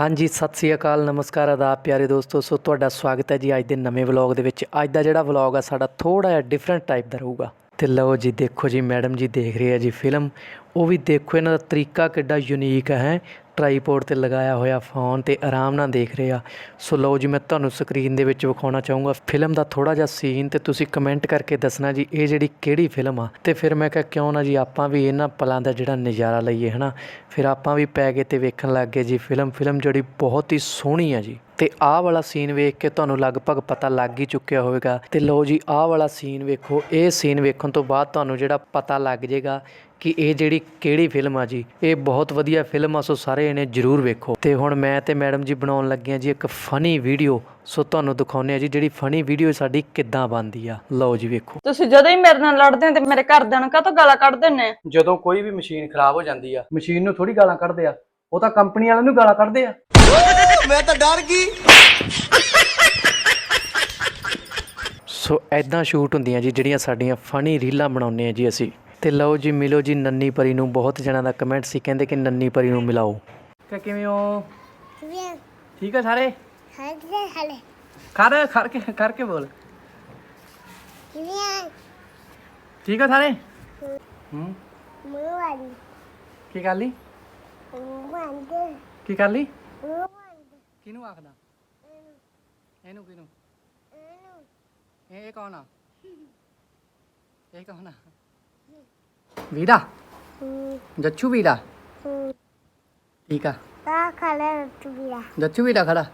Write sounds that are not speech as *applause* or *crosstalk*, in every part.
ਹਾਂਜੀ, ਸਤਿ ਸ੍ਰੀ ਅਕਾਲ, ਨਮਸਕਾਰ ਆਦਾਬ ਪਿਆਰੇ ਦੋਸਤੋ। ਸੋ ਤੁਹਾਡਾ ਸਵਾਗਤ ਹੈ ਜੀ ਅੱਜ ਦੇ ਨਵੇਂ ਵਲੌਗ ਦੇ ਵਿੱਚ। ਅੱਜ ਦਾ ਜਿਹੜਾ ਵਲੌਗ ਆ, ਸਾਡਾ ਥੋੜਾ ਜਿਹਾ ਡਿਫਰੈਂਟ ਟਾਈਪ ਦਾ ਰਹੂਗਾ। ਤੇ ਲਓ ਜੀ, ਦੇਖੋ ਜੀ, ਮੈਡਮ ਜੀ ਦੇਖ ਰਹੇ ਆ ਜੀ ਫਿਲਮ। ਉਹ ਵੀ ਦੇਖੋ, ਇਹਨਾਂ ਦਾ ਤਰੀਕਾ ਕਿੱਡਾ ਯੂਨੀਕ ਹੈ ਟਰਾਈਪੋਡ ਤੇ ਲਗਾਇਆ ਹੋਇਆ ਫੋਨ ਤੇ ਆਰਾਮ ਨਾਲ ਦੇਖ ਰਹੇ ਆ। ਸੋ ਲਓ ਜੀ, ਮੈਂ ਤੁਹਾਨੂੰ ਸਕਰੀਨ ਦੇ ਵਿੱਚ ਵਿਖਾਉਣਾ ਚਾਹੂੰਗਾ। ਫਿਲਮ ਦਾ ਥੋੜਾ ਜਿਹਾ ਸੀਨ ਤੇ ਤੁਸੀਂ ਕਮੈਂਟ ਕਰਕੇ ਦੱਸਣਾ ਜੀ, ਇਹ ਜਿਹੜੀ ਕਿਹੜੀ ਫਿਲਮ ਆ? ਤੇ ਫਿਰ ਮੈਂ ਕਿਹਾ, ਕਿਉਂ ਨਾ ਜੀ, ਆਪਾਂ ਵੀ ਇਹਨਾਂ ਪਲਾਂ ਦਾ ਜਿਹੜਾ ਨਜ਼ਾਰਾ ਲਈਏ, ਹਨਾ? ਫਿਰ ਆਪਾਂ ਵੀ ਪੈ ਗਏ ਤੇ ਵੇਖਣ ਲੱਗ ਗਏ ਜੀ ਫਿਲਮ। ਫਿਲਮ ਜਿਹੜੀ ਬਹੁਤ ਹੀ ਸੋਹਣੀ ਆ ਜੀ। ਤੇ ਆਹ ਵਾਲਾ ਸੀਨ ਵੇਖ ਕੇ ਤੁਹਾਨੂੰ ਲਗਭਗ ਪਤਾ ਲੱਗ ਹੀ ਚੁੱਕਿਆ ਹੋਵੇਗਾ। ਤੇ ਲਓ ਜੀ ਆਹ ਵਾਲਾ ਸੀਨ ਵੇਖੋ ਇਹ ਸੀਨ ਵੇਖਣ ਤੋਂ ਬਾਅਦ ਤੁਹਾਨੂੰ ਜਿਹੜਾ ਪਤਾ ਲੱਗ ਜਾਏਗਾ ਕਿ ਇਹ ਜਿਹੜੀ ਕਿਹੜੀ ਫਿਲਮ ਆ ਜੀ ਇਹ ਬਹੁਤ ਵਧੀਆ ਫਿਲਮ ਆ ਸੋ ਸਾਰੇ ਇਹਨੇ ਜਰੂਰ ਵੇਖੋ। ਤੇ ਹੁਣ ਮੈਂ ਤੇ ਮੈਡਮ ਜੀ ਬਣਾਉਣ ਲੱਗੇ ਆ ਜੀ ਇੱਕ ਫਨੀ ਵੀਡੀਓ ਸੋ ਤੁਹਾਨੂੰ ਦਿਖਾਉਂਦੇ ਆ ਜੀ ਜਿਹੜੀ ਫਨੀ ਵੀਡੀਓ ਸਾਡੀ ਕਿੱਦਾਂ ਬਣਦੀ ਆ। ਲਓ ਜੀ ਵੇਖੋ। ਤੁਸੀਂ ਜਦੋਂ ਹੀ ਮੇਰੇ ਨਾਲ ਲੜਦੇ ਹੋ ਤੇ ਮੇਰੇ ਘਰਦਿਆਂ ਨੂੰ ਕਾਹਤੋਂ ਗਾਲਾਂ ਕੱਢ ਦਿੰਦੇ ਆ? ਜਦੋਂ ਕੋਈ ਵੀ ਮਸ਼ੀਨ ਖਰਾਬ ਹੋ ਜਾਂਦੀ ਆ ਮਸ਼ੀਨ ਨੂੰ ਥੋੜੀ ਗਾਲਾਂ ਕੱਢਦੇ ਆ ਉਹ ਤਾਂ ਕੰਪਨੀ ਵਾਲਿਆਂ ਨੂੰ ਗਾਲਾਂ ਕੱਢਦੇ ਆ। ਮੈਂ ਤਾਂ ਡਰ ਗਈ। ਸੋ ਐਦਾਂ ਸ਼ੂਟ ਹੁੰਦੀਆਂ ਜੀ ਜਿਹੜੀਆਂ ਸਾਡੀਆਂ ਫਨੀ ਰੀਲਾਂ ਬਣਾਉਂਦੇ ਆ ਜੀ ਅਸੀਂ। ਤੇ ਲਓ ਜੀ ਮਿਲੋ ਜੀ ਨੰਨੀ ਪਰੀ ਨੂੰ ਬਹੁਤ ਜਣਾਂ ਦਾ ਕਮੈਂਟ ਸੀ ਕਹਿੰਦੇ ਕਿ ਨੰਨੀ ਪਰੀ ਨੂੰ ਮਿਲਾਓ। ਕਿ ਕਿਵੇਂ ਹੋ? ਠੀਕ ਆ ਸਾਰੇ? jale, jale. ਕਰ ਕਰਕੇ ਕਰਕੇ ਬੋਲ। Bien, ਠੀਕ ਆ ਸਾਰੇ? ਹੂੰ। muy bueno. ਕੀ ਕਰ ਲਈ. ਕੀ ਕਰ ਲਈ. ਕਿਹਨੂੰ ਆਖਦਾ? ਇਹਨੂੰ। ਕਿਹਨੂੰ? ਇਹ ਇਹ ਕੌਣ ਆ? *laughs* ਇਹ ਕੌਣ ਆ? ਵੀਰਾ? ਜੱਚੂ ਵੀਰਾ? ਠੀਕ ਆ। Está calando tu vida. ਜੱਚੂ ਵੀਰਾ ਖੜਾ?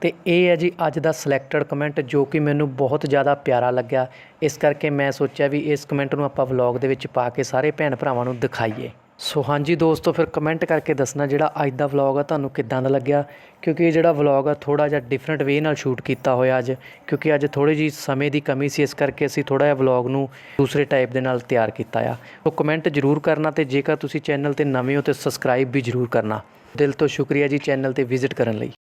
ਤੇ ਇਹ ਹੈ ਜੀ ਅੱਜ ਦਾ ਸਿਲੈਕਟਡ ਕਮੈਂਟ ਜੋ ਕਿ ਮੈਨੂੰ ਬਹੁਤ ਜ਼ਿਆਦਾ ਪਿਆਰਾ ਲੱਗਿਆ। ਇਸ ਕਰਕੇ ਮੈਂ ਸੋਚਿਆ ਵੀ ਇਸ ਕਮੈਂਟ ਨੂੰ ਆਪਾਂ ਵਲੌਗ ਦੇ ਵਿੱਚ ਪਾ ਕੇ ਸਾਰੇ ਭੈਣ ਭਰਾਵਾਂ ਨੂੰ ਦਿਖਾਈਏ। ਸੋ ਹਾਂਜੀ ਦੋਸਤੋ, ਫਿਰ ਕਮੈਂਟ ਕਰਕੇ ਦੱਸਣਾ ਜਿਹੜਾ ਅੱਜ ਦਾ ਵਲੌਗ ਆ, ਤੁਹਾਨੂੰ ਕਿੱਦਾਂ ਦਾ ਲੱਗਿਆ? ਕਿਉਂਕਿ ਇਹ ਜਿਹੜਾ ਵਲੌਗ ਆ ਥੋੜਾ ਜਿਹਾ ਡਿਫਰੈਂਟ ਵੇ ਨਾਲ ਸ਼ੂਟ ਕੀਤਾ ਹੋਇਆ ਅੱਜ। ਕਿਉਂਕਿ ਅੱਜ ਥੋੜੀ ਜੀ ਸਮੇਂ ਦੀ ਕਮੀ ਸੀ, ਇਸ ਕਰਕੇ ਅਸੀਂ ਥੋੜਾ ਜਿਹਾ ਵਲੌਗ ਨੂੰ ਦੂਸਰੇ ਟਾਈਪ ਦੇ ਨਾਲ ਤਿਆਰ ਕੀਤਾ ਆ। ਸੋ ਕਮੈਂਟ ਜ਼ਰੂਰ ਕਰਨਾ ਤੇ ਜੇਕਰ ਤੁਸੀਂ ਚੈਨਲ ਤੇ ਨਵੇਂ ਹੋ ਤੇ ਸਬਸਕ੍ਰਾਈਬ ਵੀ ਜ਼ਰੂਰ ਕਰਨਾ। ਦਿਲ ਤੋਂ ਸ਼ੁਕਰੀਆ ਜੀ ਚੈਨਲ ਤੇ ਵਿਜ਼ਿਟ ਕਰਨ ਲਈ।